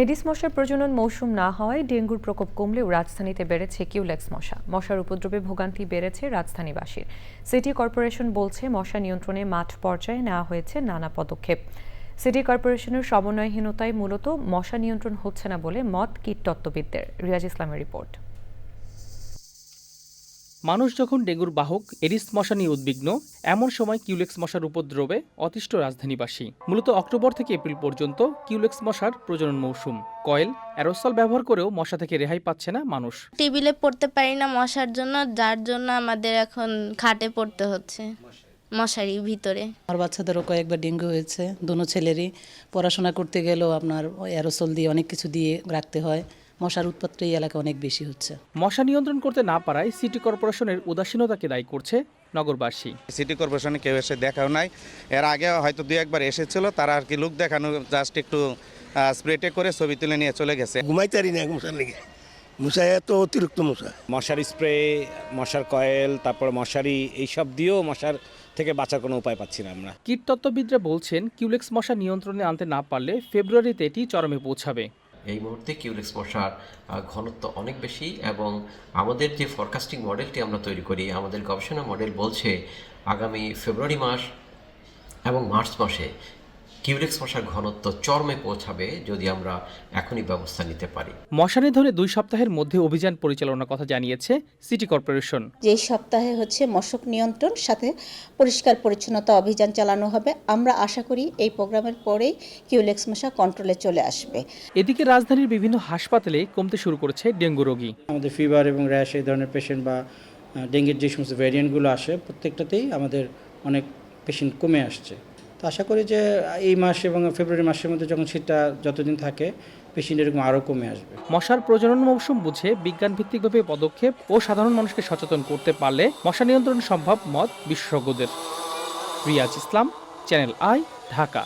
Aedes মশার প্রজনন মৌসুম না হওয়ায় ডেঙ্গুর প্রকোপ কমলেও রাজধানীতে বেড়েছে কিউলেক্স মশা। মশার উপদ্রবে ভোগান্তি বেড়েছে রাজধানীবাসীর। সিটি কর্পোরেশন বলছে মশা নিয়ন্ত্রণে মাঠ পর্যায়ে নেওয়া হয়েছে নানা পদক্ষেপ। সিটি কর্পোরেশনের সমন্বয়হীনতায় মূলত মশা নিয়ন্ত্রণ হচ্ছে না বলে মত কীটতত্ত্ববিদদের। রিয়াজ ইসলামের রিপোর্ট। মানুষ যখন ডেঙ্গুর বাহক এরিস মশা নিয়ে উদ্বিগ্ন এমন সময় কিউলেক্স মশার উপদ্রবে অতিষ্ঠ রাজধানীবাসী। মূলত অক্টোবর থেকে এপ্রিল পর্যন্ত কিউলেক্স মশার প্রজনন মৌসুম। কয়েল অ্যারোসল ব্যবহার করেও মশা থেকে রেহাই পাচ্ছে না মানুষ। টেবিলে পড়তে পারি না মশার জন্য যার জন্য আমাদের এখন খাটে পড়তে হচ্ছে মশারির ভিতরে। আমার বাচ্চাদেরও কয়েকবার ডেঙ্গু হয়েছে দোনো ছেলেরই। পড়াশোনা করতে গেলেও আপনার অ্যারোসল দিয়ে অনেক কিছু দিয়ে রাখতে হয়। মশার উৎপাতটা এই এলাকা অনেক বেশি হচ্ছে। মশা নিয়ন্ত্রণ করতে না পারায় সিটি কর্পোরেশনের উদাসীনতাকে দায়ী করছে নগরবাসী। সিটি কর্পোরেশনে কেউ এসে দেখাও নাই। এর আগে হয়তো দুই একবার এসেছিল তারা আর কি লুক দেখানো জাস্ট একটু স্প্রেটে করে ছবি তুলে নিয়ে চলে গেছে। ঘুমাইতে পারি না মশার লেগে। মশা এত অতিরিক্ত মশা। মশার স্প্রে মশার কয়েল তারপর মশারি এইসব দিয়েও মশার থেকে বাঁচার কোনো উপায় পাচ্ছি না আমরা। কীটতত্ত্ববিদরা বলছেন কিউলেক্স মশা নিয়ন্ত্রণে আনতে না পারলে ফেব্রুয়ারিতে এটি চরমে পৌঁছাবে। এই মুহূর্তে কিউলেক্স মশার ঘনত্ব অনেক বেশি এবং আমাদের যে ফরকাস্টিং মডেলটি আমরা তৈরি করি, আমাদের গবেষণা মডেল বলছে আগামী ফেব্রুয়ারি মাস এবং মার্চ মাসে কিউলেক্স মশার ঘনত্ব চরমে পৌঁছাবে যদি আমরা এখনই ব্যবস্থা নিতে পারি। মশা নিধনে দুই সপ্তাহের মধ্যে অভিযান পরিচালনার কথা জানিয়েছে সিটি কর্পোরেশন। যে সপ্তাহে হচ্ছে মশক নিয়ন্ত্রণ সাথে পরিষ্কার পরিচ্ছন্নতা অভিযান চালানো হবে। আমরা আশা করি এই প্রোগ্রামের পরেই কিউলেক্স মশা কন্ট্রোলে চলে আসবে। এদিকে রাজধানীর বিভিন্ন হাসপাতালে কমতে শুরু করেছে ডেঙ্গু রোগী। আমাদের ফিভার এবং র্যাশ এই ধরনের পেশেন্ট বা ডেঙ্গির যে সমস্ত ভ্যারিয়েন্টগুলো আসে প্রত্যেকটাতেই আমাদের অনেক পেশেন্ট কমে আসছে। তো আশা করি যে এই মাস এবং ফেব্রুয়ারি মাসের মধ্যে যখন শীতটা যতদিন থাকে পেশেন্ট এরকম আরও কমে আসবে। মশার প্রজনন মৌসুম বুঝে বিজ্ঞান ভিত্তিকভাবে পদক্ষেপ ও সাধারণ মানুষকে সচেতন করতে পারলে মশা নিয়ন্ত্রণ সম্ভব মত বিশেষজ্ঞদের। Riaz Islam, channel I, Dhaka.